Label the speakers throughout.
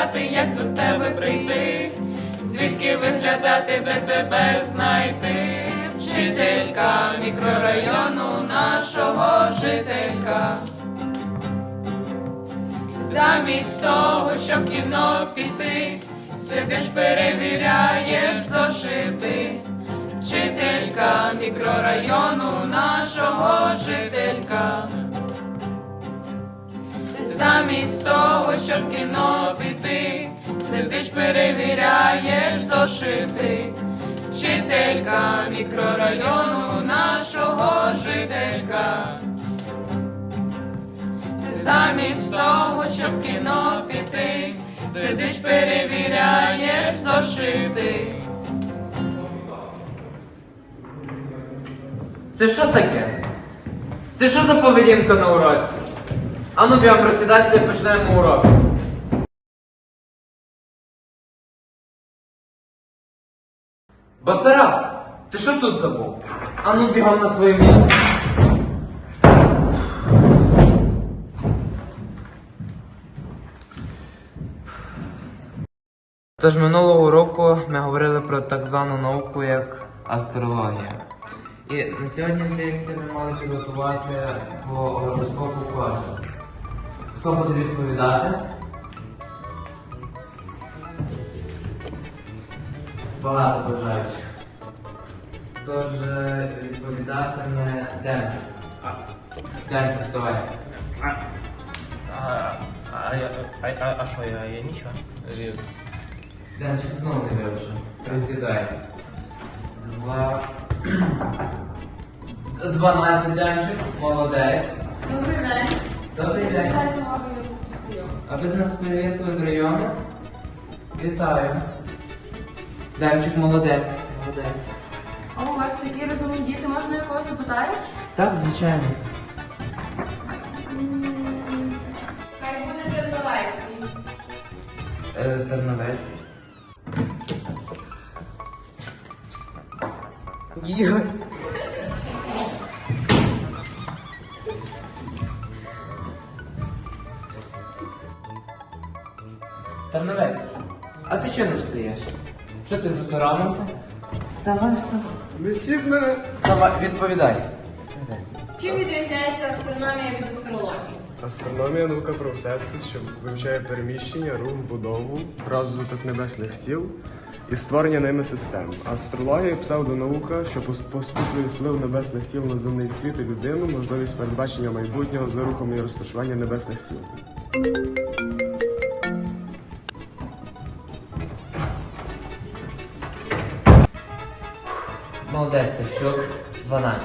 Speaker 1: шукати, як до тебе прийти, звідки виглядати, де тебе знайти, вчителька мікрорайону нашого жителька. Замість того, щоб кіно піти, сидиш, перевіряєш зошити. Вчителька мікрорайону нашого жителька. Замість того, щоб кіно піти, перевіряєш зошити. Вчителька мікрорайону нашого жителька. Замість того, щоб кіно піти, сидиш, перевіряєш зошити.
Speaker 2: Це що таке? Це що за поведінка на уроці? Ану бігом розсідатися і почнемо урок. Басара, ти що тут забув? Ану бігом на своє місце. Тож минулого року ми говорили про так звану науку як астрологія. І на сьогодні, здається, ми мали підготувати по гороскопу кожен. Хто буде відповідати? Багато бажаючих. Тож е, відповідатиме Демчик. Демчик, вставай.
Speaker 3: А, а, а, а, а, а що, я, я нічого? Е,
Speaker 2: Демчик знову не вивчив. Присідай. Два. Дванадцять Демчик. Молодець.
Speaker 4: Добрий день.
Speaker 2: Добрий день. А ви нас перевіркою з району? Вітаю. Демчик молодець. Молодець.
Speaker 4: А у вас такі розумні діти, можна я когось запитаю?
Speaker 2: Так, звичайно.
Speaker 4: Хай буде Терновецький.
Speaker 2: Е, Терновець. Ігор. Терновець. А ти чого не встаєш? Що ти засоромився? Вставай, вставай.
Speaker 5: Лишіть мене.
Speaker 2: Вставай, відповідай.
Speaker 4: Чим відрізняється астрономія від астрології?
Speaker 5: Астрономія наука про всесвіт, що вивчає переміщення, рух, будову, розвиток небесних тіл і створення ними систем. Астрологія псевдонаука, що пос- поступлює вплив небесних тіл на земний світ і людину, можливість передбачення майбутнього за рухом і розташування небесних тіл.
Speaker 2: Молодець, що? 12.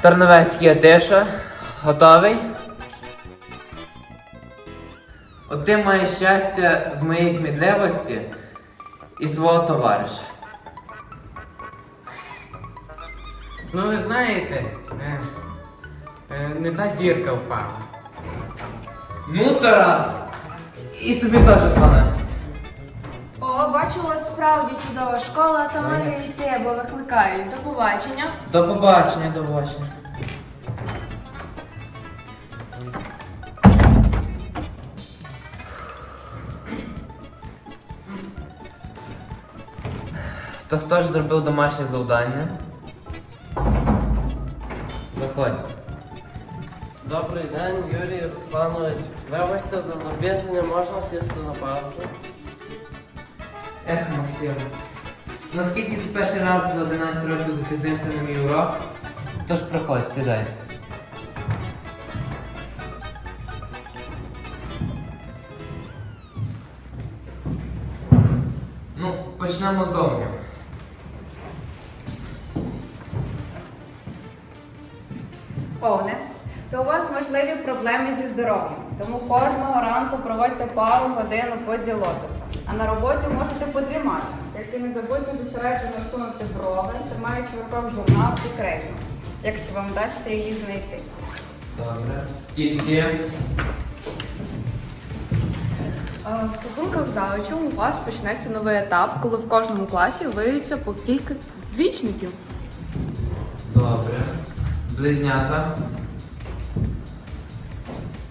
Speaker 2: Терновецький Атиша. Готовий? От ти маєш щастя з моєї кмітливості і свого товариша.
Speaker 6: Ну ви знаєте, е, е, не та зірка впала.
Speaker 2: Ну, Тарас! І тобі теж 12.
Speaker 4: О, бачу, у вас справді чудова школа, та маю йти, бо викликають. До побачення.
Speaker 2: До побачення, до побачення. То хто ж зробив домашнє завдання? Заходь.
Speaker 7: Добрий день, Юрій Русланович. Вибачте за запізнення, можна сісти на парку?
Speaker 2: Ех, Максим. Наскільки ти перший раз за 11 років запізнився на мій урок? Тож приходь, сідай. Ну, почнемо з зовні.
Speaker 8: Повне, то у вас можливі проблеми зі здоров'ям. Тому кожного ранку проводьте пару годину позі лотоса. А на роботі можете подрімати. Тільки не забудьте зосереджено сунути брови, тримаючи в руках журнал і крейду, якщо вам вдасться її знайти.
Speaker 2: Добре. Тільки.
Speaker 9: Е, В стосунках з завучем у вас почнеться новий етап, коли в кожному класі виявиться по кілька двічників.
Speaker 2: Добре. Близнята.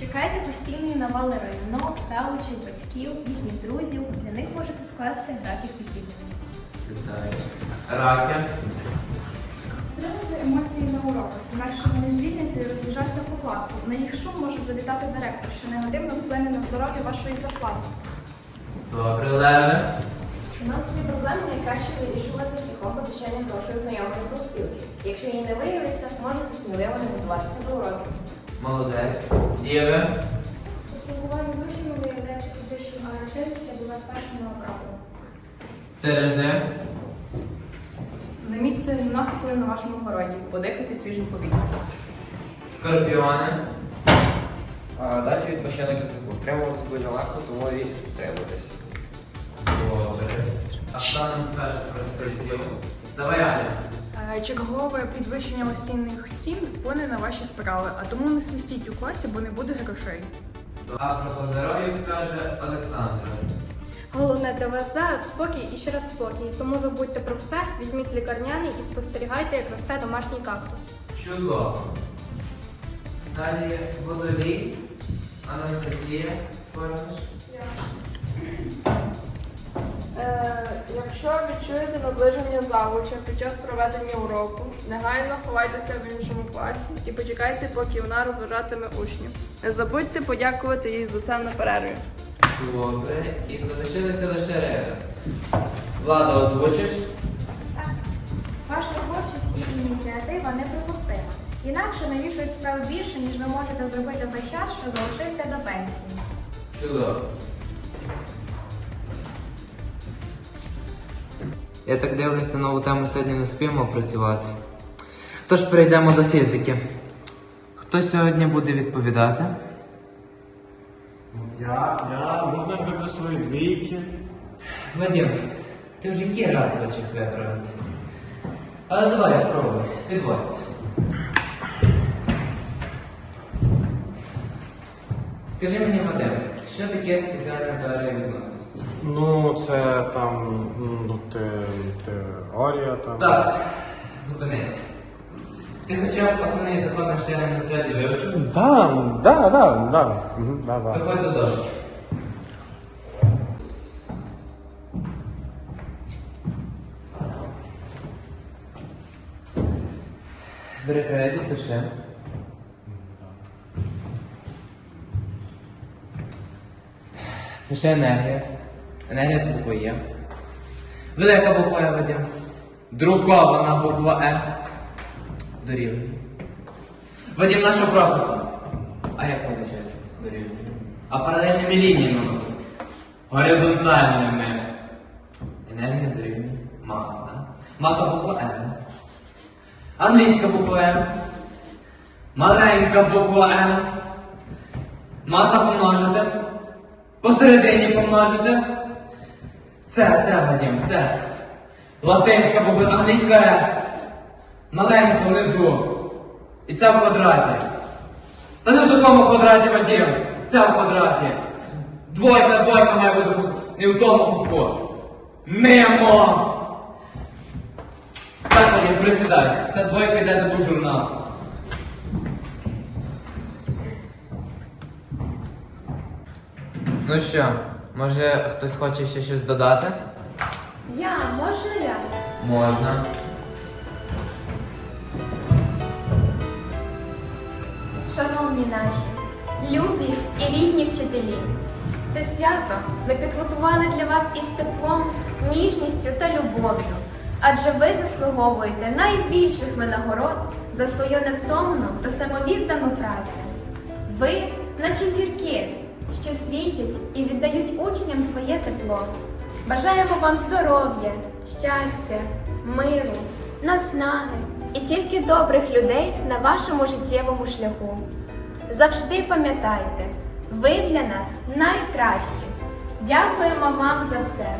Speaker 10: Чекайте постійної навали районок, заучів, батьків, їхніх друзів. Для них можете скласти графік відвідування.
Speaker 2: Сідай. Раки.
Speaker 11: Стримуйте емоції на уроках, інакше вони звільняться і розбіжаться по класу. На їх шум може завітати директор, що негативно вплине на здоров'я вашої зарплати.
Speaker 2: Добре, леви.
Speaker 4: Фінансові проблеми найкраще вирішувати шляхом позичання грошей у знайомих профспілки. Якщо її не виявиться, можете сміливо не готуватися до уроків.
Speaker 2: Молодець. Діви.
Speaker 11: Спілкування з учнями виявляється підвищення активності до вас першого правила.
Speaker 2: Терези.
Speaker 9: Займіться гімнастикою на вашому городі, подихайте свіжим повітрям.
Speaker 2: Скорпіони.
Speaker 3: А, дати відпочинок язику. Прямо буде легко, тому і стримуйтесь.
Speaker 2: Добре. А хто нам скаже про стрільців? Давай, Аня.
Speaker 9: Е, Чергове підвищення осінних цін вплине на ваші справи, а тому не свистіть у класі, бо не буде грошей.
Speaker 2: А про здоров'я скаже Олександр.
Speaker 11: Головне для вас зараз спокій і ще раз спокій. Тому забудьте про все, візьміть лікарняний і спостерігайте, як росте домашній кактус.
Speaker 2: Чудово. Далі водолій. Анастасія. Поміж.
Speaker 9: Е, якщо відчуєте наближення завуча під час проведення уроку, негайно ховайтеся в іншому класі і почекайте, поки вона розважатиме учнів. Не забудьте подякувати їй за це на перерві.
Speaker 2: Добре. І залишилися лише реги. Влада, озвучиш?
Speaker 11: Ваша творчість і ініціатива неприпустима. Інакше навішують справ більше, ніж ви можете зробити за час, що залишився до пенсії.
Speaker 2: Чудово. Я так дивлюся, нову тему сьогодні не спіємо опрацювати. Тож перейдемо до фізики. Хто сьогодні буде відповідати?
Speaker 5: Я, я, можна виберу свої двійки?
Speaker 2: Вадим, ти вже який раз хочеш виправити? Але давай спробуй, відводься. Скажи мені, Вадим, що таке спеціальна теорія відносності?
Speaker 5: Ну, це там, ну, те, теорія там.
Speaker 2: Так, зупинись. Ти хоча б основний закон на членам святі вивчив?
Speaker 5: Да, да, да, да. Мгм, да, да.
Speaker 2: Виходь до дошки. Бери крейду, пиши. Пиши енергія. Енергія це буква Є. Велика буква Е, Вадим. Друкована буква Е. Дорівнює. Вадим, на що прописано? А як позначається дорівнює? А паралельними лініями. Горизонтальними. Енергія дорівнює маса. Маса буква М. Англійська буква М. Маленька буква М. Маса помножити. Посередині помножити. Це, це, Вадим, це. Латинська буква, англійська С. Маленька внизу. І це в квадраті. Та не в такому квадраті, Вадим. Це в квадраті. Двойка, двойка має бути не в тому кутку. Мимо! Так, Вадим, присідай. Ця двойка йде в журнал. Ну що, може хтось хоче ще щось додати?
Speaker 4: Я, можна я?
Speaker 2: Можна.
Speaker 10: Шановні наші, любі і рідні вчителі, це свято ми підготували для вас із теплом, ніжністю та любов'ю, адже ви заслуговуєте найбільших винагород за свою невтомну та самовіддану працю. Ви, наче зірки, світять і віддають учням своє тепло. Бажаємо вам здоров'я, щастя, миру, наснаги і тільки добрих людей на вашому життєвому шляху. Завжди пам'ятайте, ви для нас найкращі. Дякуємо вам за все.